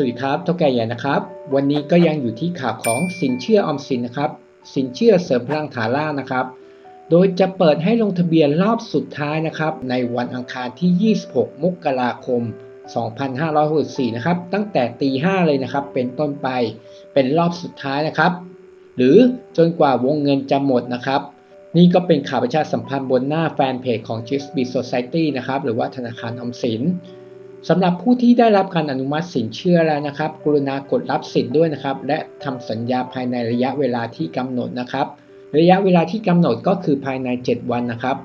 สวัสดีครับเท่าแก่ใหญ่นะครับ วันนี้ก็ยังอยู่ที่ข่าวของสินเชื่อออมสินนะครับ สินเชื่อเสริมพลังฐานล่านะครับ โดยจะเปิดให้ลงทะเบียนรอบสุดท้ายนะครับ ในวันอังคารที่ 26 มกราคม 2564 นะครับ ตั้งแต่ตี 5 เลยนะครับ เป็นต้นไป เป็นรอบสุดท้ายนะครับ หรือจนกว่าวงเงินจะหมดนะครับ นี่ก็เป็นข่าวประชาสัมพันธ์บนหน้าแฟนเพจของ GSB Society นะครับ หรือว่าธนาคารออมสิน สำหรับผู้ที่ได้รับการอนุมัติสินเชื่อแล้วนะครับ กรุณากดรับสิทธิ์ด้วยนะครับ และทำสัญญาภายในระยะเวลาที่กำหนดนะครับ ระยะเวลาที่กำหนดก็คือภายใน 7 วันนะครับ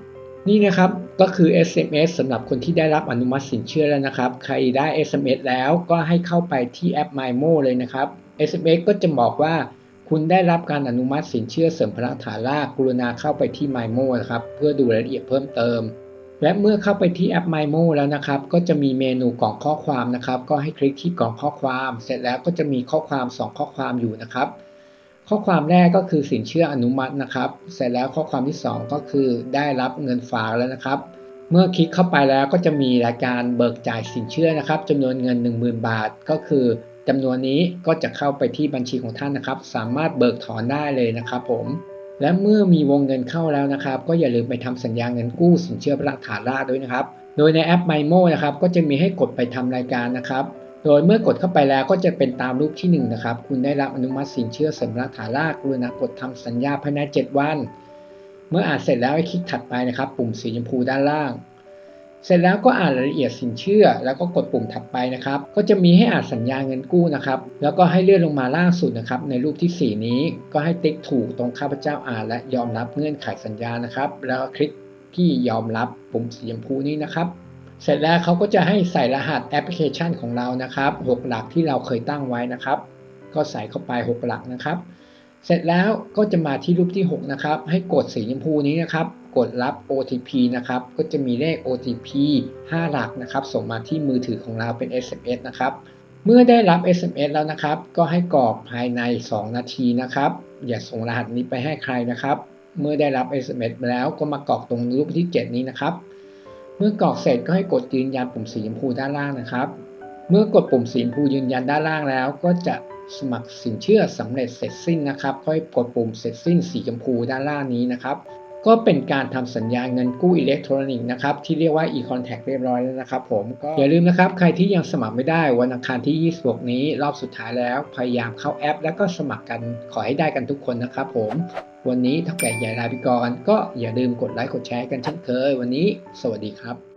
นี่นะครับก็คือ SMS สำหรับคนที่ได้รับอนุมัติสินเชื่อแล้วนะครับ ใครได้ SMS แล้วก็ให้เข้าไปที่แอป MyMo เลยนะครับ SMS ก็จะบอกว่า คุณได้รับการอนุมัติสินเชื่อเสริมพลังฐานรากกรุณาเข้าไปที่ MyMo นะครับ เพื่อดูรายละเอียดเพิ่มเติม และเมื่อเข้าไปที่แอป MyMo แล้วนะครับ ก็จะมีเมนูกล่องข้อความนะครับ ก็ให้คลิกที่กล่องข้อความ เสร็จแล้วก็จะมีข้อความ 2 ข้อความอยู่นะครับ ข้อความแรกก็คือสินเชื่ออนุมัตินะครับ เสร็จแล้วข้อความที่ 2 ก็คือได้รับเงินฝากแล้วนะครับ เมื่อคลิกเข้าไปแล้วก็จะมีรายการเบิกจ่ายสินเชื่อนะครับจำนวนเงิน 10,000 บาท ก็คือจำนวนนี้ก็จะเข้าไปที่บัญชีของท่านนะครับ สามารถเบิกถอนได้เลยนะครับผม และเมื่อมีวงเงินเข้าแล้วนะครับ ก็อย่าลืมไปทำสัญญาเงินกู้สินเชื่อพระฐานรากด้วยนะครับ โดยในแอป MyMo นะครับก็จะมีให้กดไปทำรายการนะครับ โดยเมื่อกดเข้าไปแล้วก็จะเป็นตามรูปที่1นนะครับ คุณได้รับอนุมัติสินเชื่อเสริมพลังฐานรากกรุณากดทำสัญญาภายใน 7 วัน เมื่ออ่านเสร็จแล้วให้คลิกถัดไปนะครับ ปุ่มสีชมพูด้านล่าง เสร็จแล้วก็อ่านรายละเอียดสินเชื่อ แล้วก็กดปุ่มถัดไปนะครับ ก็จะมีให้อ่านสัญญาเงินกู้นะครับ แล้วก็ให้เลื่อนลงมาล่างสุดนะครับ ในรูปที่ 4 นี้ก็ให้ติ๊กถูกตรงข้าพเจ้าอ่านและยอมรับเงื่อนไขสัญญานะครับ แล้วก็คลิกที่ยอมรับปุ่มสีชมพูนี้นะครับ เสร็จแล้วเขาก็จะให้ใส่รหัสแอปพลิเคชันของเรานะครับ 6 หลักที่เราเคยตั้งไว้นะครับ ก็ใส่เข้าไป 6 หลักนะครับ เสร็จแล้วก็จะมาที่รูปที่ 6 นะครับ ให้กดสีชมพูนี้นะครับ กดรับ OTP นะครับ ก็จะมีเลข OTP 5 หลักนะครับ ส่งมาที่มือถือของเราเป็น SMS นะครับ เมื่อได้รับ SMS แล้วนะครับ ก็ให้กรอกภายใน 2 นาทีนะครับ อย่าส่งรหัสนี้ไปให้ใครนะครับ เมื่อได้รับ SMS แล้วก็มากรอกตรงรูปที่ 7 นี้นะครับ เมื่อกรอกเสร็จก็ให้กดยืนยันปุ่มสีชมพูด้านล่างนะครับ เมื่อกดปุ่มสีชมพูยืนยันด้านล่างแล้ว ก็จะสมัครสินเชื่อสำเร็จเสร็จสิ้นนะครับ ค่อยกดปุ่มเสร็จสิ้นสีชมพูด้านล่างนี้นะครับ ก็เป็นการทำสัญญาเงินกู้อิเล็กทรอนิกส์นะครับที่เรียกว่า e-contact เรียบร้อยแล้วนะครับผมก็อย่าลืมนะครับ ใครที่ยังสมัครไม่ได้วันอังคารที่ 26 นี้ รอบสุดท้ายแล้วพยายามเข้าแอป แล้วก็สมัครกันขอให้ได้กันทุกคนนะครับผมวันนี้ถ้าแก่ใหญ่ลาไปก่อนก็อย่าลืมกดไลค์กดแชร์กันเช่นเคย วันนี้ สวัสดีครับ